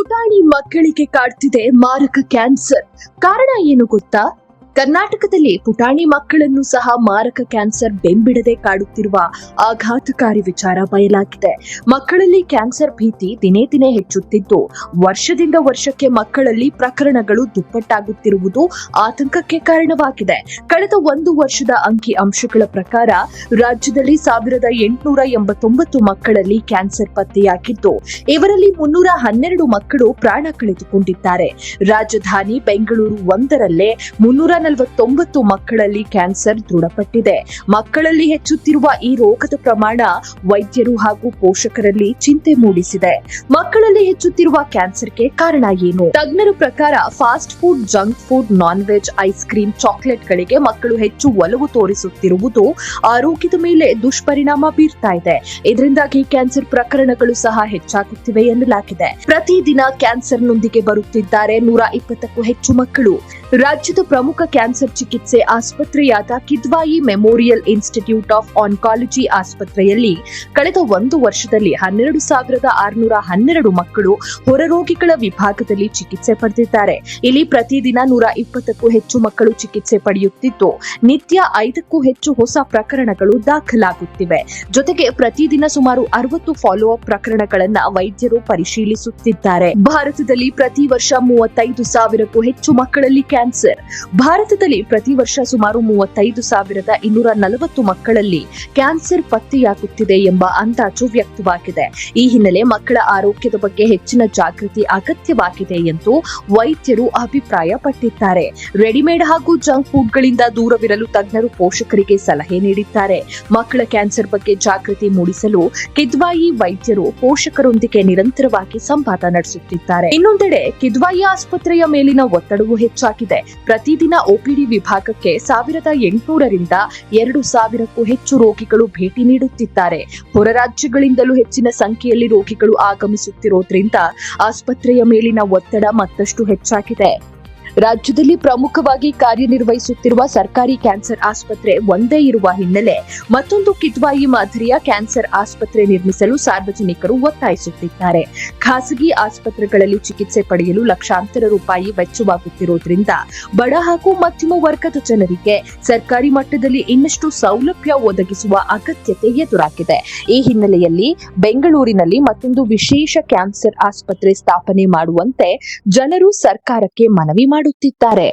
ಪುಟಾಣಿ ಮಕ್ಕಳಿಗೆ ಕಾಡ್ತಿದೆ ಮಾರಕ ಕ್ಯಾನ್ಸರ್. ಕಾರಣ ಏನು ಗೊತ್ತಾ? ಕರ್ನಾಟಕದಲ್ಲಿ ಪುಟಾಣಿ ಮಕ್ಕಳನ್ನು ಸಹ ಮಾರಕ ಕ್ಯಾನ್ಸರ್ ಬೆಂಬಿಡದೆ ಕಾಡುತ್ತಿರುವ ಆಘಾತಕಾರಿ ವಿಚಾರ ಬಯಲಾಗಿದೆ. ಮಕ್ಕಳಲ್ಲಿ ಕ್ಯಾನ್ಸರ್ ಭೀತಿ ದಿನೇ ದಿನೇ ಹೆಚ್ಚುತ್ತಿದ್ದು, ವರ್ಷದಿಂದ ವರ್ಷಕ್ಕೆ ಮಕ್ಕಳಲ್ಲಿ ಪ್ರಕರಣಗಳು ದುಪ್ಪಟ್ಟಾಗುತ್ತಿರುವುದು ಆತಂಕಕ್ಕೆ ಕಾರಣವಾಗಿದೆ. ಕಳೆದ ಒಂದು ವರ್ಷದ ಅಂಕಿ ಅಂಶಗಳ ಪ್ರಕಾರ, ರಾಜ್ಯದಲ್ಲಿ ಸಾವಿರದ ಎಂಟುನೂರ ಎಂಬತ್ತೊಂಬತ್ತು ಮಕ್ಕಳಲ್ಲಿ ಕ್ಯಾನ್ಸರ್ ಪತ್ತೆಯಾಗಿದ್ದು, ಇವರಲ್ಲಿ ಮುನ್ನೂರ ಹನ್ನೆರಡು ಮಕ್ಕಳು ಪ್ರಾಣ ಕಳೆದುಕೊಂಡಿದ್ದಾರೆ. ರಾಜಧಾನಿ ಬೆಂಗಳೂರು ಒಂದರಲ್ಲೇ ಮುನ್ನೂರ ನಲವತ್ತೊಂಬತ್ತು ಮಕ್ಕಳಲ್ಲಿ ಕ್ಯಾನ್ಸರ್ ದೃಢಪಟ್ಟಿದೆ. ಮಕ್ಕಳಲ್ಲಿ ಹೆಚ್ಚುತ್ತಿರುವ ಈ ರೋಗದ ಪ್ರಮಾಣ ವೈದ್ಯರು ಹಾಗೂ ಪೋಷಕರಲ್ಲಿ ಚಿಂತೆ ಮೂಡಿಸಿದೆ. ಮಕ್ಕಳಲ್ಲಿ ಹೆಚ್ಚುತ್ತಿರುವ ಕ್ಯಾನ್ಸರ್ಗೆ ಕಾರಣ ಏನು? ತಜ್ಞರ ಪ್ರಕಾರ, fast food, junk food non veg ice cream, ಚಾಕ್ಲೇಟ್ಗಳಿಗೆ ಮಕ್ಕಳು ಹೆಚ್ಚು ಒಲವು ತೋರಿಸುತ್ತಿರುವುದು ಆರೋಗ್ಯದ ಮೇಲೆ ದುಷ್ಪರಿಣಾಮ ಬೀರ್ತಾ ಇದೆ. ಇದರಿಂದಾಗಿ ಕ್ಯಾನ್ಸರ್ ಪ್ರಕರಣಗಳು ಸಹ ಹೆಚ್ಚಾಗುತ್ತಿವೆ ಎನ್ನಲಾಗಿದೆ. ಪ್ರತಿದಿನ ಕ್ಯಾನ್ಸರ್ನೊಂದಿಗೆ ಬರುತ್ತಿದ್ದಾರೆ ನೂರ ಇಪ್ಪತ್ತಕ್ಕೂ ಹೆಚ್ಚು ಮಕ್ಕಳು. ರಾಜ್ಯದ ಪ್ರಮುಖ ಕ್ಯಾನ್ಸರ್ ಚಿಕಿತ್ಸೆ ಆಸ್ಪತ್ರೆಯಾದ Kidwai memorial institute of oncology ಆಸ್ಪತ್ರೆಯಲ್ಲಿ ಕಳೆದ ಒಂದು ವರ್ಷದಲ್ಲಿ ಹನ್ನೆರಡು ಸಾವಿರದ ಆರುನೂರ ಹನ್ನೆರಡು ಮಕ್ಕಳು ಹೊರರೋಗಿಗಳ ವಿಭಾಗದಲ್ಲಿ ಚಿಕಿತ್ಸೆ ಪಡೆದಿದ್ದಾರೆ. ಇಲ್ಲಿ ಪ್ರತಿದಿನ ನೂರ ಇಪ್ಪತ್ತಕ್ಕೂ ಹೆಚ್ಚು ಮಕ್ಕಳು ಚಿಕಿತ್ಸೆ ಪಡೆಯುತ್ತಿದ್ದು, ನಿತ್ಯ ಐದಕ್ಕೂ ಹೆಚ್ಚು ಹೊಸ ಪ್ರಕರಣಗಳು ದಾಖಲಾಗುತ್ತಿವೆ. ಜೊತೆಗೆ ಪ್ರತಿದಿನ ಸುಮಾರು ಅರವತ್ತು ಫಾಲೋ ಅಪ್ ಪ್ರಕರಣಗಳನ್ನ ವೈದ್ಯರು ಪರಿಶೀಲಿಸುತ್ತಿದ್ದಾರೆ. ಭಾರತದಲ್ಲಿ ಪ್ರತಿ ವರ್ಷ ಮೂವತ್ತೈದು ಸಾವಿರಕ್ಕೂ ಹೆಚ್ಚು ಮಕ್ಕಳಲ್ಲಿ ಕ್ಯಾನ್ಸರ್. ಭಾರತದಲ್ಲಿ ಪ್ರತಿ ವರ್ಷ ಸುಮಾರು ಮೂವತ್ತೈದು ಸಾವಿರದ ಇನ್ನೂರ ನಲವತ್ತು ಮಕ್ಕಳಲ್ಲಿ ಕ್ಯಾನ್ಸರ್ ಪತ್ತೆಯಾಗುತ್ತಿದೆ ಎಂಬ ಅಂದಾಜು ವ್ಯಕ್ತವಾಗಿದೆ. ಈ ಹಿನ್ನೆಲೆ ಮಕ್ಕಳ ಆರೋಗ್ಯದ ಬಗ್ಗೆ ಹೆಚ್ಚಿನ ಜಾಗೃತಿ ಅಗತ್ಯವಾಗಿದೆ ಎಂದು ವೈದ್ಯರು ಅಭಿಪ್ರಾಯಪಟ್ಟಿದ್ದಾರೆ. ರೆಡಿಮೇಡ್ ಹಾಗೂ ಜಂಕ್ ಫುಡ್ಗಳಿಂದ ದೂರವಿರಲು ತಜ್ಞರು ಪೋಷಕರಿಗೆ ಸಲಹೆ ನೀಡಿದ್ದಾರೆ. ಮಕ್ಕಳ ಕ್ಯಾನ್ಸರ್ ಬಗ್ಗೆ ಜಾಗೃತಿ ಮೂಡಿಸಲು ಕಿದ್ವಾಯಿ ವೈದ್ಯರು ಪೋಷಕರೊಂದಿಗೆ ನಿರಂತರವಾಗಿ ಸಂವಾದ ನಡೆಸುತ್ತಿದ್ದಾರೆ. ಇನ್ನೊಂದೆಡೆ ಕಿದ್ವಾಯಿ ಆಸ್ಪತ್ರೆಯ ಮೇಲಿನ ಒತ್ತಡವೂ ಹೆಚ್ಚಾಗಿದೆ. ಪ್ರತಿದಿನ ಒಪಿಡಿ ವಿಭಾಗಕ್ಕೆ ಸಾವಿರದ ಎಂಟುನೂರರಿಂದ ಎರಡು ಸಾವಿರಕ್ಕೂ ಹೆಚ್ಚು ರೋಗಿಗಳು ಭೇಟಿ ನೀಡುತ್ತಿದ್ದಾರೆ. ಹೊರ ರಾಜ್ಯಗಳಿಂದಲೂ ಹೆಚ್ಚಿನ ಸಂಖ್ಯೆಯಲ್ಲಿ ರೋಗಿಗಳು ಆಗಮಿಸುತ್ತಿರೋದ್ರಿಂದ ಆಸ್ಪತ್ರೆಯ ಮೇಲಿನ ಒತ್ತಡ ಮತ್ತಷ್ಟು ಹೆಚ್ಚಾಗಿದೆ. ರಾಜ್ಯದಲ್ಲಿ ಪ್ರಮುಖವಾಗಿ ಕಾರ್ಯನಿರ್ವಹಿಸುತ್ತಿರುವ ಸರ್ಕಾರಿ ಕ್ಯಾನ್ಸರ್ ಆಸ್ಪತ್ರೆ ಒಂದೇ ಇರುವ ಹಿನ್ನೆಲೆ ಮತ್ತೊಂದು ಕಿದ್ವಾಯಿ ಮಾದರಿಯ ಕ್ಯಾನ್ಸರ್ ಆಸ್ಪತ್ರೆ ನಿರ್ಮಿಸಲು ಸಾರ್ವಜನಿಕರು ಒತ್ತಾಯಿಸುತ್ತಿದ್ದಾರೆ. ಖಾಸಗಿ ಆಸ್ಪತ್ರೆಗಳಲ್ಲಿ ಚಿಕಿತ್ಸೆ ಪಡೆಯಲು ಲಕ್ಷಾಂತರ ರೂಪಾಯಿ ವೆಚ್ಚವಾಗುತ್ತಿರುವುದರಿಂದ ಬಡ ಹಾಗೂ ಮಧ್ಯಮ ವರ್ಗದ ಜನರಿಗೆ ಸರ್ಕಾರಿ ಮಟ್ಟದಲ್ಲಿ ಇನ್ನಷ್ಟು ಸೌಲಭ್ಯ ಒದಗಿಸುವ ಅಗತ್ಯತೆ ಎದುರಾಗಿದೆ. ಈ ಹಿನ್ನೆಲೆಯಲ್ಲಿ ಬೆಂಗಳೂರಿನಲ್ಲಿ ಮತ್ತೊಂದು ವಿಶೇಷ ಕ್ಯಾನ್ಸರ್ ಆಸ್ಪತ್ರೆ ಸ್ಥಾಪನೆ ಮಾಡುವಂತೆ ಜನರು ಸರ್ಕಾರಕ್ಕೆ ಮನವಿ ಮಾಡುತ್ತಿದ್ದಾರೆ.